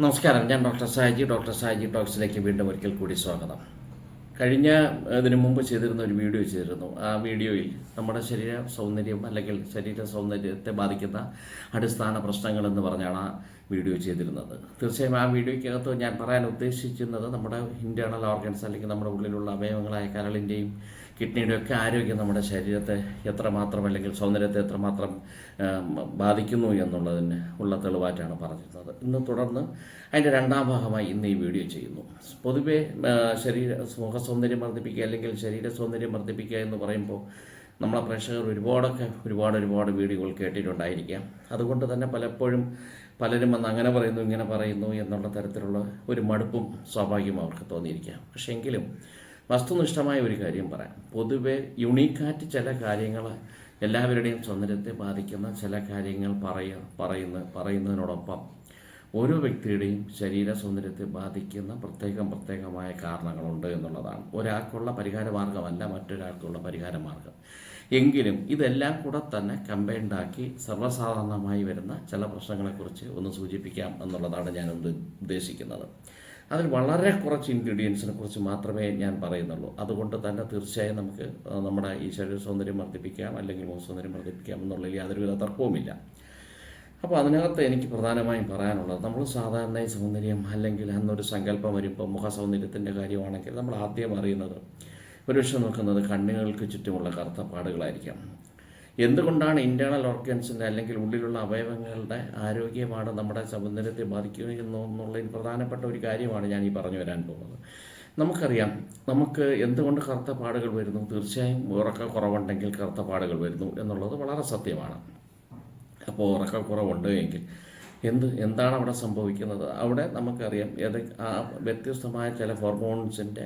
നമസ്കാരം. ഞാൻ doctor Saji. Doctor Saji ടോക്സിലേക്ക് വീണ്ടും ഒരിക്കൽ കൂടി സ്വാഗതം. കഴിഞ്ഞ ഇതിനു മുമ്പ് ചെയ്തിരുന്ന ഒരു വീഡിയോ ചെയ്തിരുന്നു. ആ വീഡിയോയിൽ നമ്മുടെ ശരീര സൗന്ദര്യം അല്ലെങ്കിൽ ശരീര സൗന്ദര്യത്തെ ബാധിക്കുന്ന അടിസ്ഥാന പ്രശ്നങ്ങൾ എന്ന് പറഞ്ഞാണ് ആ വീഡിയോ ചെയ്തിരുന്നത്. തീർച്ചയായും ആ വീഡിയോയ്ക്കകത്ത് ഞാൻ പറയാൻ ഉദ്ദേശിക്കുന്നത് നമ്മുടെ ഇന്റേർണൽ ഓർഗൻസ് അല്ലെങ്കിൽ നമ്മുടെ ഉള്ളിലുള്ള അവയവങ്ങളായ കരളിന്റെയും കിഡ്നിയുടെ ഒക്കെ ആരോഗ്യം നമ്മുടെ ശരീരത്തെ എത്രമാത്രം അല്ലെങ്കിൽ സൗന്ദര്യത്തെ എത്രമാത്രം ബാധിക്കുന്നു എന്നുള്ളതിന് ഉള്ള തെളിവായിട്ടാണ് പറഞ്ഞിരുന്നത്. ഇന്ന് തുടർന്ന് അതിന്റെ രണ്ടാം ഭാഗമായി ഇന്ന് ഈ വീഡിയോ ചെയ്യുന്നു. പൊതുവേ ശരീര മുഖ സൗന്ദര്യം വർദ്ധിപ്പിക്കുക അല്ലെങ്കിൽ ശരീര സൗന്ദര്യം വർദ്ധിപ്പിക്കുക എന്ന് പറയുമ്പോൾ നമ്മളെ പ്രേക്ഷകർ ഒരുപാടൊക്കെ ഒരുപാട് ഒരുപാട് വീഡിയോകൾ കേട്ടിട്ടുണ്ടായിരിക്കാം. അതുകൊണ്ട് തന്നെ പലപ്പോഴും പലരും വന്ന് അങ്ങനെ പറയുന്നു ഇങ്ങനെ പറയുന്നു എന്നുള്ള തരത്തിലുള്ള ഒരു മടുപ്പും സ്വാഭാവികം അവർക്ക് തോന്നിയിരിക്കാം. പക്ഷേ എങ്കിലും വസ്തുനിഷ്ഠമായ ഒരു കാര്യം പറയാം. പൊതുവെ യുണീക്കാറ്റ് ചില കാര്യങ്ങൾ എല്ലാവരുടെയും സൗന്ദര്യത്തെ ബാധിക്കുന്ന ചില കാര്യങ്ങൾ പറയ പറയുന്ന പറയുന്നതിനോടൊപ്പം ഓരോ വ്യക്തിയുടെയും ശരീര സൗന്ദര്യത്തെ ബാധിക്കുന്ന പ്രത്യേകം പ്രത്യേകമായ കാരണങ്ങളുണ്ട് എന്നുള്ളതാണ്. ഒരാൾക്കുള്ള പരിഹാര മാർഗമല്ല മറ്റൊരാൾക്കുള്ള പരിഹാര മാർഗം എങ്കിലും ഇതെല്ലാം കൂടെ തന്നെ കമ്പൈൻഡ് ആക്കി സർവസാധാരണമായി വരുന്ന ചില പ്രശ്നങ്ങളെക്കുറിച്ച് ഒന്ന് സൂചിപ്പിക്കാം എന്നുള്ളതാണ് ഞാൻ ഉദ്ദേശിക്കുന്നത്. അതിൽ വളരെ കുറച്ച് ഇൻഗ്രീഡിയൻസിനെ കുറിച്ച് മാത്രമേ ഞാൻ പറയുന്നുള്ളൂ. അതുകൊണ്ട് തന്നെ തീർച്ചയായും നമുക്ക് നമ്മുടെ ഈ ശരീര സൗന്ദര്യം വർദ്ധിപ്പിക്കാം അല്ലെങ്കിൽ മുഖ സൗന്ദര്യം വർദ്ധിപ്പിക്കാം എന്നുള്ളതിൽ യാതൊരുവിധ തർക്കവുമില്ല. അപ്പോൾ അതിനകത്ത് എനിക്ക് പ്രധാനമായും പറയാനുള്ളത് നമ്മൾ സാധാരണയായി സൗന്ദര്യം അല്ലെങ്കിൽ അന്നൊരു സങ്കല്പം വരുമ്പോൾ മുഖ സൗന്ദര്യത്തിന്റെ കാര്യമാണെങ്കിൽ നമ്മൾ ആദ്യം അറിയുന്നത് ഒരുപക്ഷെ നോക്കുന്നത് കണ്ണുകൾക്ക് ചുറ്റുമുള്ള കറുത്ത പാടുകളായിരിക്കാം. എന്തുകൊണ്ടാണ് ഇന്റേർണൽ ഓർഗൻസിന്റെ അല്ലെങ്കിൽ ഉള്ളിലുള്ള അവയവങ്ങളുടെ ആരോഗ്യമാണ് നമ്മുടെ സൗന്ദര്യത്തെ എന്നുള്ളതിൽ പ്രധാനപ്പെട്ട ഒരു കാര്യമാണ് ഞാൻ ഈ പറഞ്ഞു വരാൻ പോകുന്നത്. നമുക്കറിയാം നമുക്ക് എന്തുകൊണ്ട് കറുത്ത പാടുകൾ വരുന്നു? തീർച്ചയായും ഉറക്കക്കുറവുണ്ടെങ്കിൽ കറുത്ത പാടുകൾ വരുന്നു എന്നുള്ളത് വളരെ സത്യമാണ്. അപ്പോൾ ഉറക്കക്കുറവുണ്ട് എങ്കിൽ എന്ത് എന്താണ് അവിടെ സംഭവിക്കുന്നത്? അവിടെ നമുക്കറിയാം ഏത് ആ വ്യത്യസ്തമായ ചില ഹോർമോൺസിന്റെ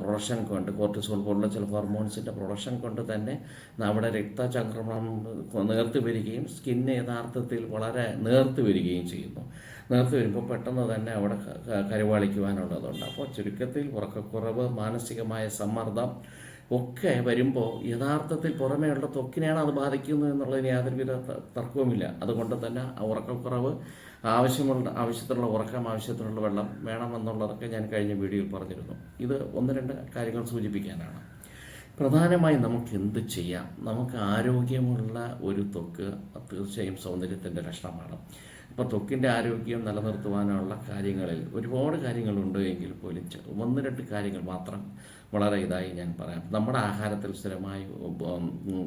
പ്രൊഡക്ഷൻ കൊണ്ട് കോർട്ടിസോൾ പോലുള്ള ചില ഹോർമോൺസിന്റെ പ്രൊഡക്ഷൻ കൊണ്ട് തന്നെ നമ്മുടെ രക്തചംക്രമണം നേർത്ത് വരികയും സ്കിന്ന് യഥാർത്ഥത്തിൽ വളരെ നേർത്ത് വരികയും ചെയ്യുന്നു. നേർത്ത് വരുമ്പോൾ പെട്ടെന്ന് തന്നെ അവിടെ കരുവാളിക്കുവാനുള്ളതുണ്ട്. അപ്പോൾ ചുരുക്കത്തിൽ ഉറക്കക്കുറവ് മാനസികമായ സമ്മർദ്ദം ഒക്കെ വരുമ്പോൾ യഥാർത്ഥത്തിൽ പുറമേയുള്ള ത്വക്കിനെയാണ് അത് ബാധിക്കുന്നത് എന്നുള്ളതിന് യാതൊരുവിധ തർക്കവുമില്ല. അതുകൊണ്ട് തന്നെ ഉറക്കക്കുറവ് ആവശ്യമുള്ള ആവശ്യത്തിനുള്ള ഉറക്കം ആവശ്യത്തിനുള്ള വെള്ളം വേണമെന്നുള്ളതൊക്കെ ഞാൻ കഴിഞ്ഞ വീഡിയോയിൽ പറഞ്ഞിരുന്നു. ഇത് ഒന്ന് രണ്ട് കാര്യങ്ങൾ സൂചിപ്പിക്കാനാണ്. പ്രധാനമായി നമുക്ക് എന്ത് ചെയ്യാം? നമുക്ക് ആരോഗ്യമുള്ള ഒരു തൊക്ക് തീർച്ചയായും സൗന്ദര്യത്തിന്റെ ലക്ഷണമാണ്. അപ്പോൾ ത്വക്കിന്റെ ആരോഗ്യം നിലനിർത്തുവാനുള്ള കാര്യങ്ങളിൽ ഒരുപാട് കാര്യങ്ങളുണ്ട് എങ്കിൽ പോലും ഒന്ന് രണ്ട് കാര്യങ്ങൾ മാത്രം വളരെ ഇതായി ഞാൻ പറയാം. നമ്മുടെ ആഹാരത്തിൽ സ്ഥിരമായി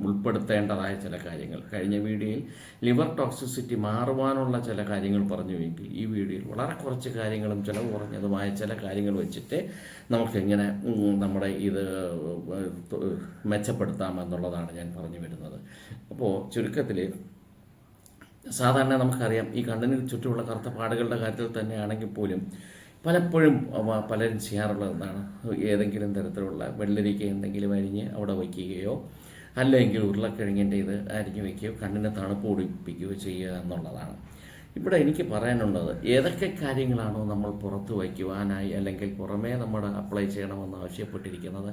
ഉൾപ്പെടുത്തേണ്ടതായ ചില കാര്യങ്ങൾ. കഴിഞ്ഞ വീഡിയോയിൽ ലിവർ ടോക്സിസിറ്റി മാറുവാനുള്ള ചില കാര്യങ്ങൾ പറഞ്ഞുവെങ്കിൽ ഈ വീഡിയോയിൽ വളരെ കുറച്ച് കാര്യങ്ങളും ചിലവ് കുറഞ്ഞതുമായ ചില കാര്യങ്ങൾ വെച്ചിട്ട് നമുക്ക് എങ്ങനെ നമ്മുടെ ഇത് മെച്ചപ്പെടുത്താം എന്നുള്ളതാണ് ഞാൻ പറഞ്ഞു വരുന്നത്. അപ്പോൾ ചുരുക്കത്തിൽ സാധാരണ നമുക്കറിയാം ഈ കണ്ണിന് ചുറ്റുമുള്ള കറുത്ത പാടുകളുടെ കാര്യത്തിൽ തന്നെയാണെങ്കിൽ പോലും പലപ്പോഴും പലരും ചെയ്യാറുള്ളത് എന്താണ്? ഏതെങ്കിലും തരത്തിലുള്ള വെള്ളരിക്ക എന്തെങ്കിലും അരിഞ്ഞ് അവിടെ വയ്ക്കുകയോ അല്ലെങ്കിൽ ഉരുളക്കിഴങ്ങിന്റെ ഇത് അരിഞ്ഞ് വയ്ക്കുകയോ കണ്ണിനെ തണുപ്പ് ഓടിപ്പിക്കുകയോ ചെയ്യുക എന്നുള്ളതാണ്. ഇവിടെ എനിക്ക് പറയാനുള്ളത് ഏതൊക്കെ കാര്യങ്ങളാണോ നമ്മൾ പുറത്ത് വയ്ക്കുവാനായി അല്ലെങ്കിൽ പുറമേ നമ്മൾ അപ്ലൈ ചെയ്യണമെന്ന് ആവശ്യപ്പെട്ടിരിക്കുന്നത്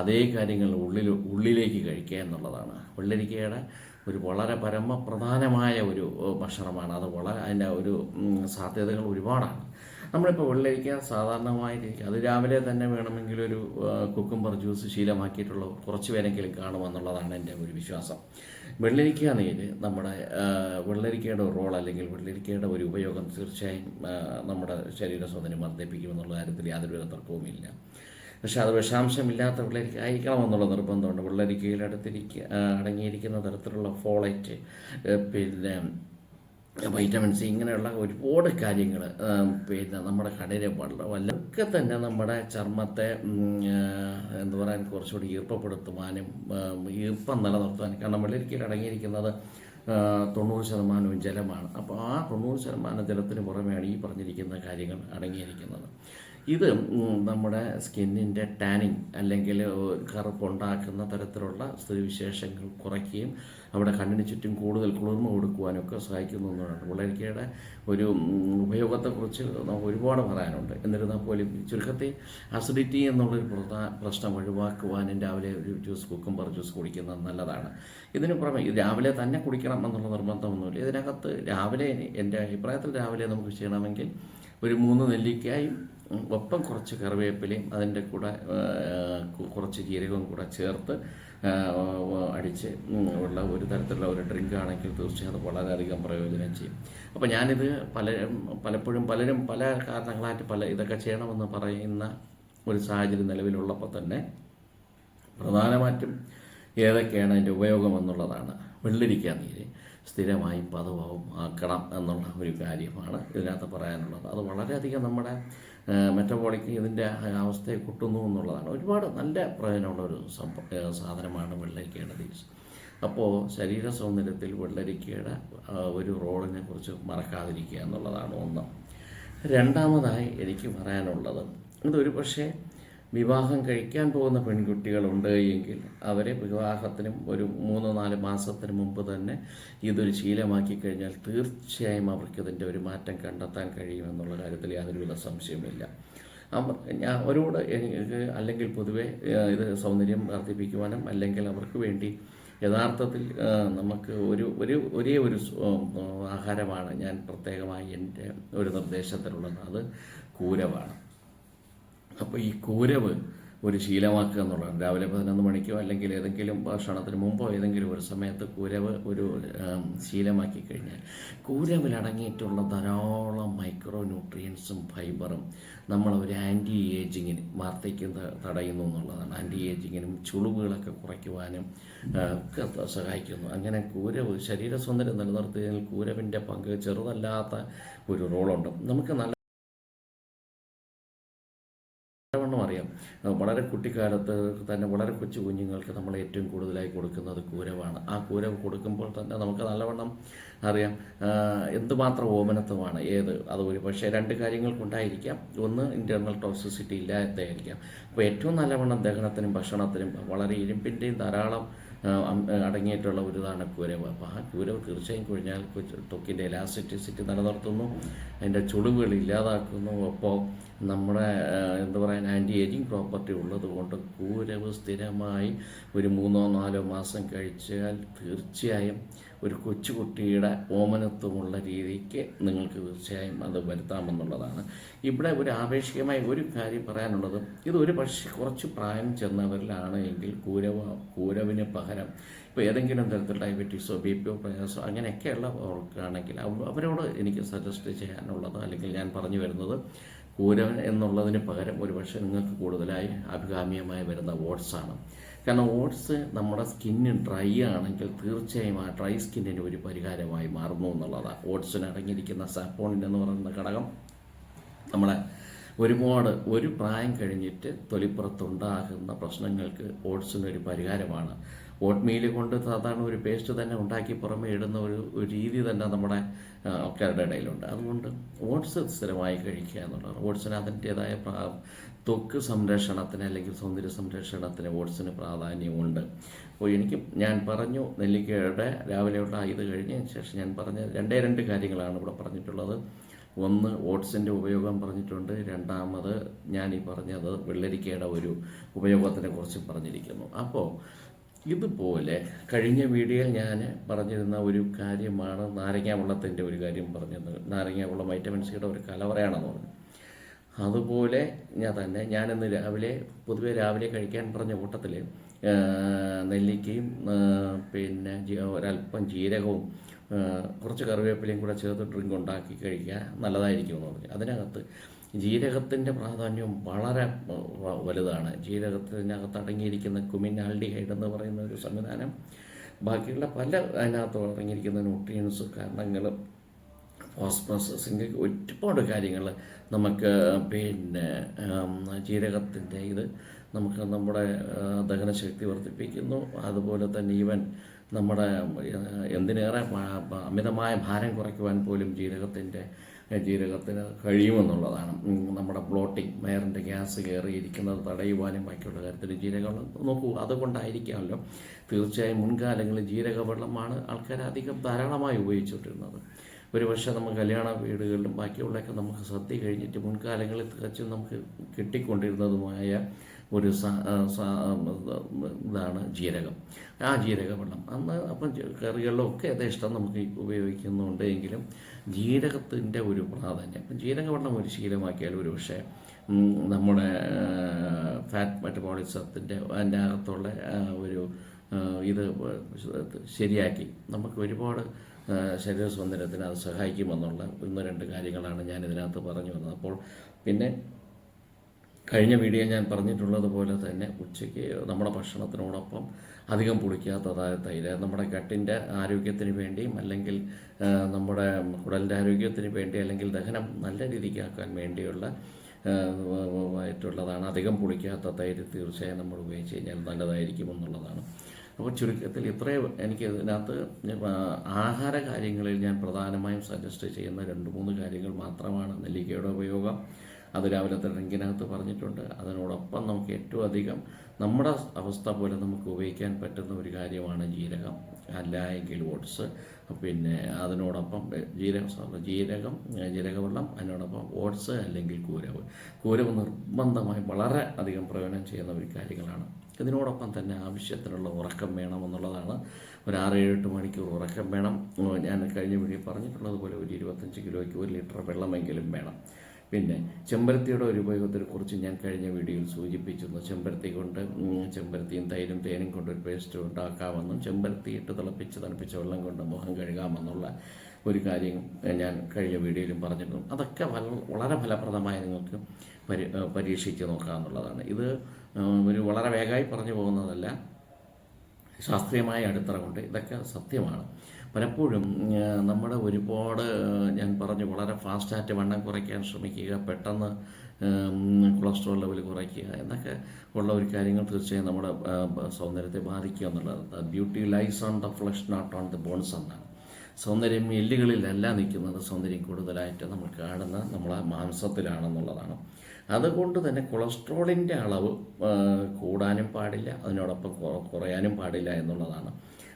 അതേ കാര്യങ്ങൾ ഉള്ളിൽ ഉള്ളിലേക്ക് കഴിക്കുക എന്നുള്ളതാണ്. വെള്ളരിക്കയുടെ ഒരു വളരെ പരമപ്രധാനമായ ഒരു ഭക്ഷണമാണ്. അത് വളരെ അതിന്റെ ഒരു സാധ്യതകൾ ഒരുപാടാണ്. നമ്മളിപ്പോൾ വെള്ളരിക്ക സാധാരണമായിട്ട് അത് രാവിലെ തന്നെ വേണമെങ്കിൽ ഒരു കുക്കുംബർ ജ്യൂസ് ശീലമാക്കിയിട്ടുള്ള കുറച്ച് പേരെങ്കിലും കാണുമെന്നുള്ളതാണ് എന്റെ ഒരു വിശ്വാസം. വെള്ളരിക്ക നീര് നമ്മുടെ വെള്ളരിക്കയുടെ റോൾ അല്ലെങ്കിൽ വെള്ളരിക്കയുടെ ഒരു ഉപയോഗം തീർച്ചയായും നമ്മുടെ ശരീര സൗന്ദര്യം വർദ്ധിപ്പിക്കുമെന്നുള്ള കാര്യത്തിൽ യാതൊരു തർക്കവും തർക്കവുമില്ല. പക്ഷെ അത് വിഷാംശമില്ലാത്ത വെള്ളരിക്ക ആയിരിക്കണമെന്നുള്ള നിർബന്ധമുണ്ട് വെള്ളരിക്കയിൽ അടുത്തിരിക്കുക അടങ്ങിയിരിക്കുന്ന തരത്തിലുള്ള ഫോളേറ്റ് പിന്നെ വൈറ്റമിൻ സി ഇങ്ങനെയുള്ള ഒരുപാട് കാര്യങ്ങൾ പിന്നെ നമ്മുടെ കടയിലെ വളരെ വല്ലൊക്കെ തന്നെ നമ്മുടെ ചർമ്മത്തെ എന്താ പറയാൻ കുറച്ചുകൂടി ഈർപ്പപ്പെടുത്തുവാനും ഈർപ്പം നിലനിർത്താനും കാരണം വെള്ളരിക്കയിൽ അടങ്ങിയിരിക്കുന്നത് തൊണ്ണൂറ് ശതമാനവും ജലമാണ്. അപ്പോൾ ആ തൊണ്ണൂറ് ശതമാനം ജലത്തിന് പുറമെയാണ് ഈ പറഞ്ഞിരിക്കുന്ന കാര്യങ്ങൾ അടങ്ങിയിരിക്കുന്നത്. ഇത് നമ്മുടെ സ്കിന്നിന്റെ ടാനിങ് അല്ലെങ്കിൽ കറുപ്പുണ്ടാക്കുന്ന തരത്തിലുള്ള സ്ഥിതിവിശേഷങ്ങൾ കുറയ്ക്കുകയും നമ്മുടെ കണ്ണിന് ചുറ്റും കൂടുതൽ കുളിർമ കൊടുക്കുവാനൊക്കെ സഹായിക്കുന്നു എന്നതാണ് വെള്ളരിക്കയുടെ ഒരു ഉപയോഗത്തെക്കുറിച്ച് നമുക്ക് ഒരുപാട് പറയാനുണ്ട്. എന്നിരുന്നാൽ പോലും ചുരുക്കത്തിൽ അസിഡിറ്റി എന്നുള്ളൊരു പ്രശ്നം ഒഴിവാക്കുവാനും രാവിലെ ഒരു ജ്യൂസ് കുക്കുംബർ ജ്യൂസ് കുടിക്കുന്നത് നല്ലതാണ്. ഇതിന് പുറമെ രാവിലെ തന്നെ കുടിക്കണം എന്നുള്ള നിർബന്ധമൊന്നുമില്ല. ഇതിനകത്ത് രാവിലെ എന്റെ അഭിപ്രായത്തിൽ രാവിലെ നമുക്ക് ചെയ്യണമെങ്കിൽ ഒരു മൂന്ന് നെല്ലിക്കായും ഒപ്പം കുറച്ച് കറിവേപ്പിലയും അതിന്റെ കൂടെ കുറച്ച് ജീരകവും കൂടെ ചേർത്ത് അടിച്ച് ഉള്ള ഒരു തരത്തിലുള്ള ഒരു ഡ്രിങ്ക് ആണെങ്കിൽ തീർച്ചയായും അത് വളരെയധികം പ്രയോജനം ചെയ്യും. അപ്പോൾ ഞാനിത് പല പലപ്പോഴും പലരും പല കാരണങ്ങളായിട്ട് പല ഇതൊക്കെ ചെയ്യണമെന്ന് പറയുന്ന ഒരു സാഹചര്യം നിലവിലുള്ളപ്പോൾ തന്നെ പ്രധാനമായിട്ടും ഏതൊക്കെയാണ് അതിന്റെ ഉപയോഗം എന്നുള്ളതാണ്. വെള്ളരിക്ക നീര് സ്ഥിരമായി പതിവാവും ആക്കണം എന്നുള്ള ഒരു കാര്യമാണ് ഇതിനകത്ത് പറയാനുള്ളത്. അത് വളരെയധികം നമ്മുടെ മെറ്റബോളിക് ഇതിന്റെ അവസ്ഥയെ കൂട്ടുന്നു എന്നുള്ളതാണ്. ഒരുപാട് നല്ല പ്രയോജനമുള്ള ഒരു സാധനമാണ് വെള്ളരിക്കയുടെ ദിവസം അപ്പോൾ ശരീര സൗന്ദര്യത്തിൽ വെള്ളരിക്കയുടെ ഒരു റോളിനെ കുറിച്ച് മറക്കാതിരിക്കുക എന്നുള്ളതാണ് ഒന്ന്. രണ്ടാമതായി എനിക്ക് പറയാനുള്ളത് ഇതൊരു പക്ഷേ വിവാഹം കഴിക്കാൻ പോകുന്ന പെൺകുട്ടികളുണ്ട് എങ്കിൽ അവരെ വിവാഹത്തിനും ഒരു മൂന്ന് നാല് മാസത്തിന് മുമ്പ് തന്നെ ഇതൊരു ശീലമാക്കി കഴിഞ്ഞാൽ തീർച്ചയായും അവർക്ക് ഇതിന്റെ ഒരു മാറ്റം കണ്ടെത്താൻ കഴിയുമെന്നുള്ള കാര്യത്തിൽ യാതൊരുവിധ സംശയമില്ല അവരോട് അല്ലെങ്കിൽ പൊതുവെ ഇത് സൗന്ദര്യം വർദ്ധിപ്പിക്കുവാനും അല്ലെങ്കിൽ അവർക്ക് വേണ്ടി യഥാർത്ഥത്തിൽ നമുക്ക് ഒരു ഒരു ഒരേ ഒരു ആഹാരമാണ് ഞാൻ പ്രത്യേകമായി എന്റെ ഒരു നിർദ്ദേശത്തിലുള്ളത് അത് കൂരവാണ്. അപ്പോൾ ഈ കൂരവ് ഒരു ശീലമാക്കുക എന്നുള്ളതാണ്. രാവിലെ പതിനൊന്ന് മണിക്കോ അല്ലെങ്കിൽ ഏതെങ്കിലും ഭക്ഷണത്തിന് മുമ്പോ ഏതെങ്കിലും ഒരു സമയത്ത് കൂരവ് ഒരു ശീലമാക്കി കഴിഞ്ഞാൽ കൂരവിൽ അടങ്ങിയിട്ടുള്ള ധാരാളം മൈക്രോ ന്യൂട്രിയൻസും ഫൈബറും നമ്മൾ ഒരു ആന്റി ഏജിങ്ങിന് വാർദ്ധക്യം തടയുന്നു എന്നുള്ളതാണ്. ആന്റി ഏജിങ്ങിനും ചുളിവുകളൊക്കെ കുറയ്ക്കുവാനും ഒക്കെ സഹായിക്കുന്നു. അങ്ങനെ കൂരവ് ശരീര സൗന്ദര്യം നിലനിർത്തിയതിൽ കൂരവിന്റെ പങ്ക് ചെറുതല്ലാത്ത ഒരു റോളുണ്ട്. നമുക്ക് നല്ല വളരെ കുട്ടിക്കാലത്ത് തന്നെ വളരെ കൊച്ചു കുഞ്ഞുങ്ങൾക്ക് നമ്മൾ ഏറ്റവും കൂടുതലായി കൊടുക്കുന്നത് കൂരവാണ്. ആ കൂരവ് കൊടുക്കുമ്പോൾ തന്നെ നമുക്ക് നല്ലവണ്ണം അറിയാം എന്തുമാത്രം ഓമനത്വമാണ് ഏത് അത് ഒരു പക്ഷേ രണ്ട് കാര്യങ്ങൾക്കുണ്ടായിരിക്കാം ഒന്ന് ഇന്റേർണൽ ടോക്സിസിറ്റി ഇല്ലാത്തതായിരിക്കാം അപ്പോൾ ഏറ്റവും നല്ലവണ്ണം ദഹനത്തിനും ഭക്ഷണത്തിനും വളരെ ഇരുമ്പിന്റെയും ധാരാളം അടങ്ങിയിട്ടുള്ള ഒരു ഇതാണ് കൂരവ് അപ്പോൾ ആ കൂരവ് തീർച്ചയായും കുഴിഞ്ഞാൽ തൊക്കിന്റെ എലാസ്റ്റിസിറ്റി നിലനിർത്തുന്നു അതിന്റെ ചുളിവുകൾ ഇല്ലാതാക്കുന്നു. അപ്പോൾ നമ്മുടെ എന്താ പറയുക ആന്റി ഏജിങ് പ്രോപ്പർട്ടി ഉള്ളതുകൊണ്ട് കൂരവ് സ്ഥിരമായി ഒരു മൂന്നോ നാലോ മാസം കഴിച്ചാൽ തീർച്ചയായും ഒരു കൊച്ചുകുട്ടിയുടെ ഓമനത്വമുള്ള രീതിക്ക് നിങ്ങൾക്ക് തീർച്ചയായും അത് വരുത്താമെന്നുള്ളതാണ്. ഇവിടെ ഒരു ആപേക്ഷികമായി ഒരു കാര്യം പറയാനുള്ളത്. ഇത് ഒരു പക്ഷേ കുറച്ച് പ്രായം ചെന്നവരിലാണ് എങ്കിൽ കൂരവ കൂരവിന് പകരം ഇപ്പോൾ ഏതെങ്കിലും തരത്തിൽ ഡയബറ്റീസോ ബി പിയോ പ്രയാസോ അങ്ങനെയൊക്കെയുള്ളവർക്കാണെങ്കിൽ അവ- അവരോട് എനിക്ക് സജസ്റ്റ് ചെയ്യാനുള്ളത് അല്ലെങ്കിൽ ഞാൻ പറഞ്ഞു വരുന്നത് കൂരവൻ എന്നുള്ളതിന് പകരം ഒരുപക്ഷെ നിങ്ങൾക്ക് കൂടുതലായി അഭികാമ്യമായി വരുന്ന ഓട്സാണ് കാരണം ഓട്സ് നമ്മുടെ സ്കിന്ന് ഡ്രൈ ആണെങ്കിൽ തീർച്ചയായും ആ ഡ്രൈ സ്കിന്നിന് ഒരു പരിഹാരമായി മാറുന്നു എന്നുള്ളതാണ് ഓട്സിന് അടങ്ങിയിരിക്കുന്ന സാപ്പോണിൻ എന്ന് പറയുന്ന ഘടകം നമ്മളെ ഒരുപാട് ഒരു പ്രായം കഴിഞ്ഞിട്ട് തൊലിപ്പുറത്തുണ്ടാകുന്ന പ്രശ്നങ്ങൾക്ക് ഓട്സിനൊരു പരിഹാരമാണ്. ഓട്ട്മീൽ കൊണ്ട് സാധാരണ ഒരു പേസ്റ്റ് തന്നെ ഉണ്ടാക്കി പുറമേ ഇടുന്ന ഒരു രീതി തന്നെ നമ്മുടെ ആൾക്കാരുടെ ഇടയിലുണ്ട്. അതുകൊണ്ട് ഓട്സ് സ്ഥിരമായി കഴിക്കുക എന്നുള്ളതാണ്. ഓട്സിന് അതിന്റേതായ ത്വക്ക് സംരക്ഷണത്തിന് അല്ലെങ്കിൽ സൗന്ദര്യ സംരക്ഷണത്തിന് ഓട്സിന് പ്രാധാന്യമുണ്ട്. അപ്പോൾ എനിക്ക് ഞാൻ പറഞ്ഞു നെല്ലിക്കയുടെ രാവിലെയുള്ള ഇത് കഴിഞ്ഞതിന് ശേഷം ഞാൻ പറഞ്ഞ രണ്ടേ രണ്ട് കാര്യങ്ങളാണ് ഇവിടെ പറഞ്ഞിട്ടുള്ളത്. ഒന്ന് ഓട്സിന്റെ ഉപയോഗം പറഞ്ഞിട്ടുണ്ട്. രണ്ടാമത് ഞാൻ ഈ പറഞ്ഞത് വെള്ളരിക്കയുടെ ഒരു ഉപയോഗത്തിനെ കുറിച്ച് പറഞ്ഞിരിക്കുന്നു. അപ്പോൾ ഇതുപോലെ കഴിഞ്ഞ വീഡിയോയിൽ ഞാൻ പറഞ്ഞിരുന്ന ഒരു കാര്യമാണ് നാരങ്ങ വെള്ളത്തിന്റെ ഒരു കാര്യം പറഞ്ഞത്. നാരങ്ങ വെള്ളം വൈറ്റമിൻ സിയുടെ ഒരു കലവറയാണെന്ന് പറഞ്ഞു. അതുപോലെ ഞാൻ തന്നെ ഞാനിന്ന് രാവിലെ പൊതുവെ രാവിലെ കഴിക്കാൻ പറഞ്ഞ കൂട്ടത്തിൽ നെല്ലിക്കയും പിന്നെ ഒരല്പം ജീരകവും കുറച്ച് കറിവേപ്പിലയും കൂടെ ചേർത്ത് ഡ്രിങ്ക് ഉണ്ടാക്കി കഴിക്കുക നല്ലതായിരിക്കും എന്ന് പറഞ്ഞു. അതിനകത്ത് ജീരകത്തിന്റെ പ്രാധാന്യം വളരെ വലുതാണ്. ജീരകത്തിനകത്ത് അടങ്ങിയിരിക്കുന്ന കുമിനാൽഡിഹൈഡ് എന്ന് പറയുന്ന ഒരു സംവിധാനം ബാക്കിയുള്ള പല അതിനകത്ത് അടങ്ങിയിരിക്കുന്ന ന്യൂട്രിയൻസ് കാരണങ്ങളും സിങ്ക് ഒരുപാട് കാര്യങ്ങൾ നമുക്ക് പിന്നെ ജീരകത്തിന്റെ ഇത് നമുക്ക് നമ്മുടെ ദഹനശക്തി വർദ്ധിപ്പിക്കുന്നു. അതുപോലെ തന്നെ ഈവൻ നമ്മുടെ എന്തിനേറെ അമിതമായ ഭാരം കുറയ്ക്കുവാൻ പോലും ജീരകത്തിന്റെ ജീരകത്തിന് കഴിയുമെന്നുള്ളതാണ്. നമ്മുടെ ബ്ലോട്ടിങ് വയറിന്റെ ഗ്യാസ് കയറിയിരിക്കുന്നത് തടയുവാനും ബാക്കിയുള്ള കാര്യത്തിൽ ജീരകം നോക്കൂ അതുകൊണ്ടായിരിക്കാമല്ലോ. തീർച്ചയായും മുൻകാലങ്ങളിൽ ജീരകവെള്ളമാണ് ആൾക്കാർ അധികം ധാരാളമായി ഉപയോഗിച്ചുകൊണ്ടിരുന്നത്. ഒരുപക്ഷെ നമുക്ക് കല്യാണ വീടുകളിലും ബാക്കിയുള്ളതൊക്കെ നമുക്ക് സദ്യ കഴിഞ്ഞിട്ട് മുൻകാലങ്ങളിൽ തികച്ചും നമുക്ക് കിട്ടിക്കൊണ്ടിരുന്നതുമായ ഒരു ഇതാണ് ജീരകം. ആ ജീരകവെള്ളം അന്ന് അപ്പം കറികളിലൊക്കെ യഥേഷ്ടം നമുക്ക് ഉപയോഗിക്കുന്നുണ്ട് എങ്കിലും ജീരകത്തിന്റെ ഒരു പ്രാധാന്യം. അപ്പം ജീരകവെള്ളം ഒരു ശീലമാക്കിയാൽ ഒരു പക്ഷേ നമ്മുടെ ഫാറ്റ് മെറ്റബോളിസത്തിന്റെ അതിന്റെ അകത്തുള്ള ഒരു ഇത് ശരിയാക്കി. നമുക്ക് ഒരുപാട് ശരീര സൗന്ദര്യത്തിന് അത് സഹായിക്കുമെന്നുള്ള ഒന്ന് രണ്ട് കാര്യങ്ങളാണ് ഞാൻ ഇതിനകത്ത് പറഞ്ഞു വന്നത്. അപ്പോൾ പിന്നെ കഴിഞ്ഞ വീഡിയോ ഞാൻ പറഞ്ഞിട്ടുള്ളതുപോലെ തന്നെ ഉച്ചയ്ക്ക് നമ്മുടെ ഭക്ഷണത്തിനോടൊപ്പം അധികം പുളിക്കാത്തതായ തൈര് നമ്മുടെ കട്ടിന്റെ ആരോഗ്യത്തിന് വേണ്ടിയും അല്ലെങ്കിൽ നമ്മുടെ കുടലിന്റെ ആരോഗ്യത്തിന് വേണ്ടി അല്ലെങ്കിൽ ദഹനം നല്ല രീതിക്കാക്കാൻ വേണ്ടിയുള്ള ആയിട്ടുള്ളതാണ്. അധികം പുളിക്കാത്ത തൈര് തീർച്ചയായും നമ്മൾ ഉപയോഗിച്ച് കഴിഞ്ഞാൽ നല്ലതായിരിക്കും എന്നുള്ളതാണ്. അപ്പോൾ ചുരുക്കത്തിൽ ഇത്രയും എനിക്ക് ഇതിനകത്ത് ആഹാര കാര്യങ്ങളിൽ ഞാൻ പ്രധാനമായും സജസ്റ്റ് ചെയ്യുന്ന രണ്ട് മൂന്ന് കാര്യങ്ങൾ മാത്രമാണ് നെല്ലിക്കയുടെ ഉപയോഗം അത് രാവിലത്തെ ഡ്രിങ്കിനകത്ത് പറഞ്ഞിട്ടുണ്ട്. അതിനോടൊപ്പം നമുക്ക് ഏറ്റവും അധികം നമ്മുടെ അവസ്ഥ പോലെ നമുക്ക് ഉപയോഗിക്കാൻ പറ്റുന്ന ഒരു കാര്യമാണ് ജീരകം. അല്ല എങ്കിൽ ഓട്സ്. പിന്നെ അതിനോടൊപ്പം ജീരകം ജീരകം ജീരകവെള്ളം അതിനോടൊപ്പം ഓട്സ് അല്ലെങ്കിൽ കൂരവ്. കൂരവ് നിർബന്ധമായി വളരെ അധികം പ്രയോജനം ചെയ്യുന്ന ഒരു കാര്യങ്ങളാണ്. ഇതിനോടൊപ്പം തന്നെ ആവശ്യത്തിനുള്ള ഉറക്കം വേണമെന്നുള്ളതാണ് ഒരു ആറ് ഏഴ് എട്ട് മണിക്കൂർ ഉറക്കം വേണം. ഞാൻ കഴിഞ്ഞ വീഡിയോ പറഞ്ഞിട്ടുള്ളതുപോലെ ഒരു ഇരുപത്തഞ്ച് കിലോയ്ക്ക് ഒരു ലിറ്റർ വെള്ളമെങ്കിലും വേണം. പിന്നെ ചെമ്പരത്തിയുടെ ഒരു ഉപയോഗത്തെക്കുറിച്ച് ഞാൻ കഴിഞ്ഞ വീഡിയോയിൽ സൂചിപ്പിച്ചിരുന്നു. ചെമ്പരത്തി കൊണ്ട് ചെമ്പരത്തിയും തൈരും തേനും കൊണ്ട് ഒരു പേസ്റ്റ് ഉണ്ടാക്കാമെന്നും ചെമ്പരത്തി ഇട്ട് തിളപ്പിച്ച് തണുപ്പിച്ച വെള്ളം കൊണ്ട് മുഖം കഴുകാമെന്നുള്ള ഒരു കാര്യം ഞാൻ കഴിഞ്ഞ വീഡിയോയിലും പറഞ്ഞിരുന്നു. അതൊക്കെ വളരെ ഫലപ്രദമായി നിങ്ങൾക്ക് പരി പരീക്ഷിച്ച് നോക്കാമെന്നുള്ളതാണ്. ഇത് ഒരു വളരെ വേഗമായി പറഞ്ഞു പോകുന്നതല്ല ശാസ്ത്രീയമായ അടിത്തറ കൊണ്ട് ഇതൊക്കെ സത്യമാണ്. പലപ്പോഴും നമ്മുടെ ഒരുപാട് ഞാൻ പറഞ്ഞു വളരെ ഫാസ്റ്റായിട്ട് വണ്ണം കുറയ്ക്കാൻ ശ്രമിക്കുക പെട്ടെന്ന് കൊളസ്ട്രോൾ ലെവൽ കുറയ്ക്കുക എന്നൊക്കെ ഉള്ള ഒരു കാര്യങ്ങൾ തീർച്ചയായും നമ്മുടെ സൗന്ദര്യത്തെ ബാധിക്കുക എന്നുള്ളത്. Beauty lies on the flesh not on the bones എന്നാണ്. സൗന്ദര്യം എല്ലുകളിലല്ല നിൽക്കുന്നത് സൗന്ദര്യം കൂടുതലായിട്ട് നമ്മൾ കാണുന്ന നമ്മളെ മാംസത്തിലാണെന്നുള്ളതാണ്. അതുകൊണ്ട് തന്നെ കൊളസ്ട്രോളിന്റെ അളവ് കൂടാനും പാടില്ല അതിനോടൊപ്പം കുറയാനും പാടില്ല എന്നുള്ളതാണ്.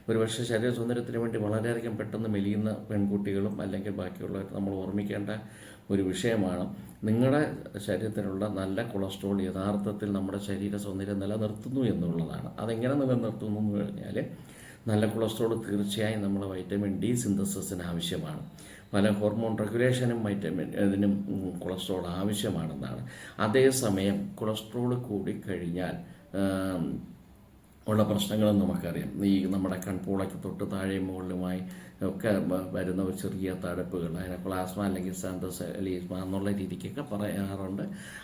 ഒരുപക്ഷെ ശരീര സൗന്ദര്യത്തിന് വേണ്ടി വളരെയധികം പെട്ടെന്ന് മെലിയുന്ന പെൺകുട്ടികളും അല്ലെങ്കിൽ ബാക്കിയുള്ളവർ നമ്മൾ ഓർമ്മിക്കേണ്ട ഒരു വിഷയമാണ്. നിങ്ങളുടെ ശരീരത്തിലുള്ള നല്ല കൊളസ്ട്രോൾ യഥാർത്ഥത്തിൽ നമ്മുടെ ശരീര സൗന്ദര്യം നിലനിർത്തുന്നു എന്നുള്ളതാണ്. അതെങ്ങനെ നിലനിർത്തുന്നു എന്ന് കഴിഞ്ഞാൽ നല്ല കൊളസ്ട്രോൾ തീർച്ചയായും നമ്മുടെ വൈറ്റമിൻ ഡി സിന്തസിന് ആവശ്യമാണ്. പല ഹോർമോൺ റെഗുലേഷനും വൈറ്റമിൻ ഇതിനും കൊളസ്ട്രോൾ ആവശ്യമാണെന്നാണ്. അതേസമയം കൊളസ്ട്രോൾ കൂടിക്കഴിഞ്ഞാൽ ആം, ഉള്ള പ്രശ്നങ്ങളും നമുക്കറിയാം. ഈ നമ്മുടെ കൺപോളയ്ക്ക് തൊട്ട് താഴെ മുകളിലുമായി ഒക്കെ വരുന്ന ഒരു ചെറിയ തടുപ്പുകൾ അതിനെ പ്ലാസ്മ അല്ലെങ്കിൽ സാന്തസ് ലീസ്മ എന്നുള്ള രീതിക്കൊക്കെ പറയാറുണ്ട്.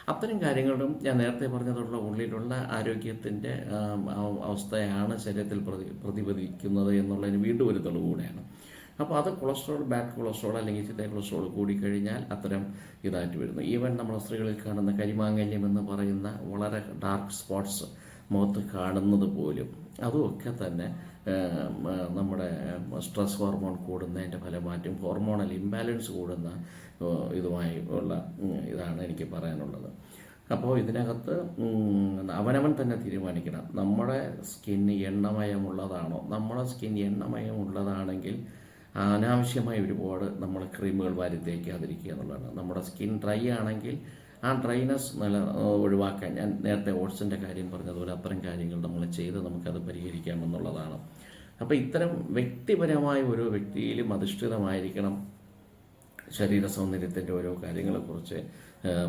അത്തരം കാര്യങ്ങളും ഞാൻ നേരത്തെ പറഞ്ഞതുള്ള ഉള്ളിലുള്ള ആരോഗ്യത്തിന്റെ അവസ്ഥയാണ് ശരീരത്തിൽ പ്രതി പ്രതിപദിക്കുന്നത് എന്നുള്ളതിന് വീണ്ടും ഒരു തെളിവ് കൂടെയാണ്. അപ്പോൾ അത് കൊളസ്ട്രോൾ ബാഡ് കൊളസ്ട്രോൾ അല്ലെങ്കിൽ ചിത്ത കൊളസ്ട്രോൾ കൂടിക്കഴിഞ്ഞാൽ അത്തരം ഇതായിട്ട് വരുന്നു. ഈവൻ നമ്മുടെ സ്ത്രീകളിൽ കാണുന്ന കരിമാങ്കല്യം എന്ന് പറയുന്ന വളരെ ഡാർക്ക് സ്പോട്ട്സ് മുഖത്ത് കാണുന്നത് പോലും. അതുമൊക്കെ തന്നെ നമ്മുടെ സ്ട്രെസ് ഹോർമോൺ കൂടുന്നതിന്റെ ഫലമാറ്റും ഹോർമോണൽ ഇംബാലൻസ് കൂടുന്ന ഇതുമായി ഉള്ള ഇതാണ് എനിക്ക് പറയാനുള്ളത്. അപ്പോൾ ഇതിനകത്ത് അവനവൻ തന്നെ തീരുമാനിക്കണം. നമ്മുടെ സ്കിൻ എണ്ണമയമുള്ളതാണോ? നമ്മുടെ സ്കിൻ എണ്ണമയമുള്ളതാണെങ്കിൽ അനാവശ്യമായി ഒരുപാട് നമ്മൾ ക്രീമുകൾ വാരി തേക്കാതിരിക്കുക എന്നുള്ളതാണ്. നമ്മുടെ സ്കിൻ ഡ്രൈ ആണെങ്കിൽ ആ ഡ്രൈനസ് നല്ല ഒഴിവാക്കാൻ ഞാൻ നേരത്തെ ഓട്സിന്റെ കാര്യം പറഞ്ഞതുപോലെ അത്തരം കാര്യങ്ങൾ നമ്മൾ ചെയ്ത് നമുക്കത് പരിഹരിക്കാമെന്നുള്ളതാണ്. അപ്പോൾ ഇത്തരം വ്യക്തിപരമായ ഓരോ വ്യക്തിയിലും അധിഷ്ഠിതമായിരിക്കണം ശരീര സൗന്ദര്യത്തിന്റെ ഓരോ കാര്യങ്ങളെക്കുറിച്ച്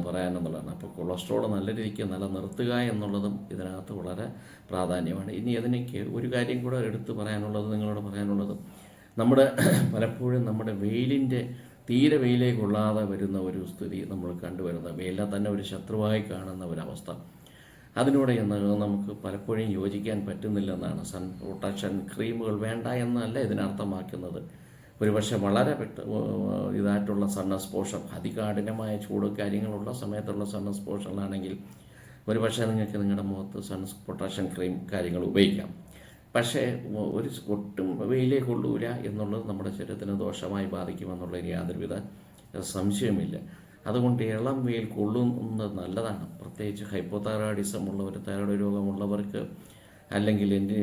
പറയാനെന്നുള്ളതാണ്. അപ്പോൾ കൊളസ്ട്രോൾ നല്ല രീതിക്ക് നിലനിർത്തുക എന്നുള്ളതും ഇതിനകത്ത് വളരെ പ്രാധാന്യമാണ്. ഇനി അതിനേക്ക് ഒരു കാര്യം കൂടെ എടുത്തു പറയാനുള്ളത് നിങ്ങളോട് പറയാനുള്ളത്. നമ്മുടെ പലപ്പോഴും നമ്മുടെ വെയിലിന്റെ തീരെ വെയിലേക്ക് കൊള്ളാതെ വരുന്ന ഒരു സ്ഥിതി നമ്മൾ കണ്ടുവരുന്നത്. വെയില തന്നെ ഒരു ശത്രുവായി കാണുന്ന ഒരവസ്ഥ. അതിനോട് എന്ന് നമുക്ക് പലപ്പോഴും യോജിക്കാൻ പറ്റുന്നില്ലെന്നാണ് സൺ പ്രൊട്ടക്ഷൻ ക്രീമുകൾ വേണ്ട എന്നല്ല ഇതിനർത്ഥമാക്കുന്നത്. ഒരുപക്ഷെ വളരെ പെട്ട ഇതായിട്ടുള്ള സൺ അതികാഠിനമായ ചൂട് കാര്യങ്ങളുള്ള സമയത്തുള്ള സൺ ഒരുപക്ഷെ നിങ്ങൾക്ക് നിങ്ങളുടെ മുഖത്ത് സൺ പ്രൊട്ടക്ഷൻ ക്രീം കാര്യങ്ങൾ ഉപയോഗിക്കാം. പക്ഷേ ഒരു ഒട്ടും വെയിലേ കൊള്ളൂല എന്നുള്ളത് നമ്മുടെ ശരീരത്തിന് ദോഷമായി ബാധിക്കുമെന്നുള്ള യാതൊരുവിധ സംശയമില്ല അതുകൊണ്ട് ഇളം വെയിൽ കൊള്ളുന്നത് നല്ലതാണ്. പ്രത്യേകിച്ച് ഹൈപ്പോതൈറോയിഡിസം ഉള്ളവർ തൈറോയ്ഡ് രോഗമുള്ളവർക്ക് അല്ലെങ്കിൽ എന്റെ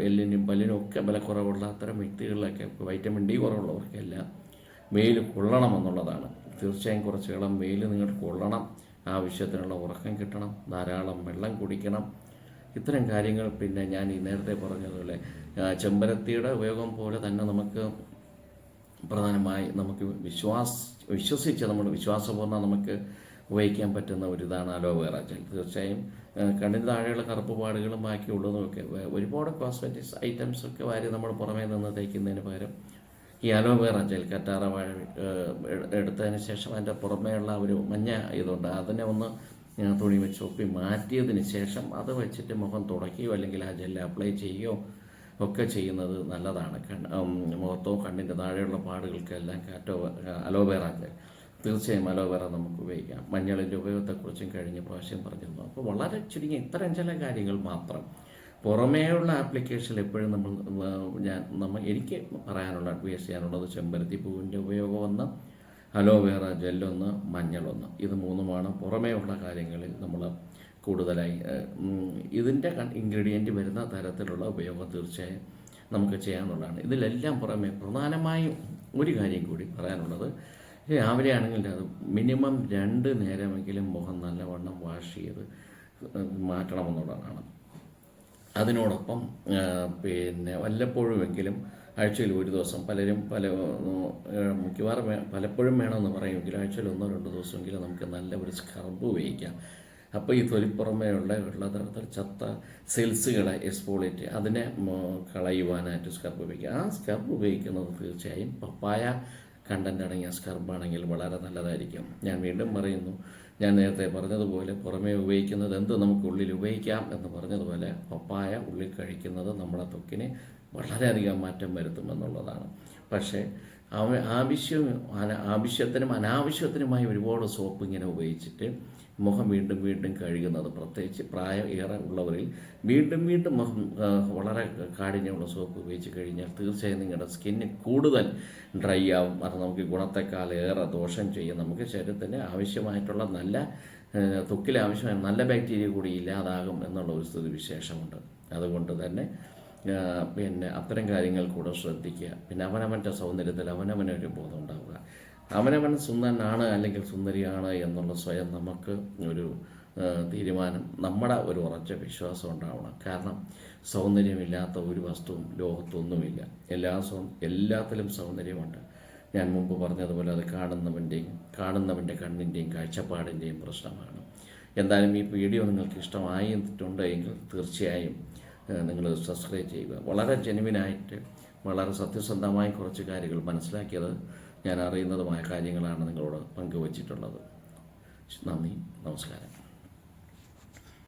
എല്ലിനും പല്ലിനും ഒക്കെ ബലക്കുറവുള്ള അത്തരം വ്യക്തികളിലൊക്കെ വൈറ്റമിൻ ഡി കുറവുള്ളവർക്കെല്ലാം വെയിൽ കൊള്ളണമെന്നുള്ളതാണ്. തീർച്ചയായും കുറച്ച് ഇളം വെയിൽ നിങ്ങൾ കൊള്ളണം. ആവശ്യത്തിനുള്ള ഉറക്കം കിട്ടണം. ധാരാളം വെള്ളം കുടിക്കണം. ഇത്തരം കാര്യങ്ങൾ പിന്നെ ഞാൻ ഈ നേരത്തെ പറഞ്ഞതുപോലെ ചെമ്പരത്തിയുടെ ഉപയോഗം പോലെ തന്നെ നമുക്ക് പ്രധാനമായി നമുക്ക് വിശ്വാസ വിശ്വസിച്ച് നമ്മൾ വിശ്വാസപൂർണം നമുക്ക് ഉപയോഗിക്കാൻ പറ്റുന്ന ഒരു ഇതാണ് അലോവേറ ജെൽ. തീർച്ചയായും കണ്ണിന് താഴെയുള്ള കറുപ്പ് പാടുകളും ബാക്കിയുള്ളതുമൊക്കെ ഉള്ളതുമൊക്കെ ഒരുപാട് കോസ്മെറ്റിക്സ് ഐറ്റംസ് ഒക്കെ വാരി നമ്മൾ പുറമേ നിന്ന് തയ്ക്കുന്നതിന് പകരം ഈ അലോവേറ ജെൽ കറ്റാറ വാഴ എടുത്തതിന് ശേഷം അതിന്റെ പുറമേയുള്ള ഒരു മഞ്ഞ ഇതുണ്ട് അതിനെ ഒന്ന് ആ, തുണി വെച്ച് ഒപ്പി മാറ്റിയതിന് ശേഷം അത് വെച്ചിട്ട് മുഖം തുടയ്ക്കുകയോ അല്ലെങ്കിൽ ആ ജെല്ല് അപ്ലൈ ചെയ്യുകയോ ഒക്കെ ചെയ്യുന്നത് നല്ലതാണ്. കണ്ണ് മുഖത്തോ കണ്ണിന്റെ താഴെയുള്ള പാടുകൾക്കെല്ലാം കാറ്റോ അലോവേറ ജെൽ. തീർച്ചയായും അലോവേറ നമുക്ക് ഉപയോഗിക്കാം. മഞ്ഞളിന്റെ ഉപയോഗത്തെക്കുറിച്ചും കഴിഞ്ഞ പ്രാവശ്യം പറഞ്ഞിരുന്നു. അപ്പോൾ വളരെ ചുരുങ്ങിയ ഇത്തരം ചില കാര്യങ്ങൾ മാത്രം. പുറമേയുള്ള ആപ്ലിക്കേഷൻ എപ്പോഴും നമ്മൾ ഞാൻ നമ്മൾ എനിക്ക് പറയാനുള്ള അഡ്വൈസ് ചെയ്യാനുള്ളത് ചെമ്പരത്തി പൂവിന്റെ ഉപയോഗം ഒന്ന് അലോവേറ ജെല്ലൊന്ന് മഞ്ഞളൊന്ന്. ഇത് മൂന്നുമാണ്. പുറമേ ഉള്ള കാര്യങ്ങളിൽ നമ്മൾ കൂടുതലായി ഇതിന്റെ ഇൻഗ്രീഡിയന്റ് വരുന്ന തരത്തിലുള്ള ഉപയോഗം തീർച്ചയായും നമുക്ക് ചെയ്യാനുള്ളതാണ്. ഇതിലെല്ലാം പുറമെ പ്രധാനമായും ഒരു കാര്യം കൂടി പറയാനുള്ളത് രാവിലെ ആണെങ്കിൽ അത് മിനിമം രണ്ട് നേരമെങ്കിലും മുഖം നല്ലവണ്ണം വാഷ് ചെയ്ത് മാറ്റണമെന്നുള്ളതാണ് അതിനോടൊപ്പം പിന്നെ വല്ലപ്പോഴുമെങ്കിലും ആഴ്ചയിൽ ഒരു ദിവസം പലരും പല മിക്കവാറും പലപ്പോഴും വേണമെന്ന് പറയുമെങ്കിലും ആഴ്ചയിൽ ഒന്നോ രണ്ടോ ദിവസമെങ്കിലും നമുക്ക് നല്ല ഒരു സ്ക്രബ് ഉപയോഗിക്കാം. അപ്പോൾ ഈ തൊലിപ്പുറമേ ഉള്ള തൊലിപ്പുറമേയുള്ള വെള്ളതരത്തിൽ ചത്ത സെൽസുകളെ എക്സ്പോളിറ്റ് അതിനെ കളയുവാനായിട്ട് സ്ക്രബ് ഉപയോഗിക്കുക ആ സ്ക്രബ് ഉപയോഗിക്കുന്നത് തീർച്ചയായും പപ്പായ കണ്ടന്റ് അടങ്ങിയ സ്കർബാണെങ്കിൽ വളരെ നല്ലതായിരിക്കും. ഞാൻ വീണ്ടും പറയുന്നു ഞാൻ നേരത്തെ പറഞ്ഞതുപോലെ പുറമേ ഉപയോഗിക്കുന്നത് എന്ത് നമുക്ക് ഉള്ളിൽ ഉപയോഗിക്കാം എന്ന് പറഞ്ഞതുപോലെ പപ്പായ ഉള്ളിൽ കഴിക്കുന്നത് നമ്മുടെ ത്വക്കിന് വളരെയധികം മാറ്റം വരുത്തുമെന്നുള്ളതാണ് പക്ഷേ ആവശ്യം ആവശ്യത്തിനും അനാവശ്യത്തിനുമായി ഒരുപാട് സോപ്പ് ഇങ്ങനെ ഉപയോഗിച്ചിട്ട് മുഖം വീണ്ടും വീണ്ടും കഴുകുന്നത്. പ്രത്യേകിച്ച് പ്രായം ഏറെ ഉള്ളവരിൽ വീണ്ടും വീണ്ടും മുഖം വളരെ കാഠിന്യമുള്ള സോപ്പ് ഉപയോഗിച്ച് കഴിഞ്ഞാൽ തീർച്ചയായും നിങ്ങളുടെ സ്കിന്ന് കൂടുതൽ ഡ്രൈ ആവും. അത് നമുക്ക് ഗുണത്തെക്കാൾ ഏറെ ദോഷം ചെയ്യും. നമുക്ക് ശരീരത്തിന് ആവശ്യമായിട്ടുള്ള നല്ല തൊക്കിൽ ആവശ്യമായ നല്ല ബാക്ടീരിയ കൂടി ഇല്ലാതാകും എന്നുള്ള ഒരു സ്ഥിതി വിശേഷമുണ്ട്. അതുകൊണ്ട് തന്നെ പിന്നെ അത്തരം കാര്യങ്ങൾ കൂടെ ശ്രദ്ധിക്കുക. പിന്നെ അവനവന്റെ സൗന്ദര്യത്തിൽ അവനവനൊരു ബോധം ഉണ്ടാവുക. അവനവൻ സുന്ദരനാണ് അല്ലെങ്കിൽ സുന്ദരിയാണ് എന്നുള്ള സ്വയം നമുക്ക് ഒരു തീരുമാനം നമ്മുടെ ഒരു ഉറച്ച വിശ്വാസം ഉണ്ടാവണം. കാരണം സൗന്ദര്യമില്ലാത്ത ഒരു വസ്തുവും ലോകത്തൊന്നുമില്ല. എല്ലാ സൗ എല്ലാത്തിലും സൗന്ദര്യമുണ്ട്. ഞാൻ മുമ്പ് പറഞ്ഞതുപോലെ അത് കാണുന്നവന്റെയും കാണുന്നവന്റെ കണ്ണിന്റെയും കാഴ്ചപ്പാടിന്റെയും പ്രശ്നമാണ്. എന്തായാലും ഈ വീഡിയോ നിങ്ങൾക്ക് ഇഷ്ടമായിട്ടുണ്ട് എങ്കിൽ തീർച്ചയായും നിങ്ങൾ സബ്സ്ക്രൈബ് ചെയ്യുക. വളരെ ജെനുവിനായിട്ട് വളരെ സത്യസന്ധമായി കുറച്ച് കാര്യങ്ങൾ മനസ്സിലാക്കിയത് ഞാൻ അറിയുന്നതുമായ കാര്യങ്ങളാണ് നിങ്ങളോട് പങ്കുവച്ചിട്ടുള്ളത്. നന്ദി നമസ്കാരം.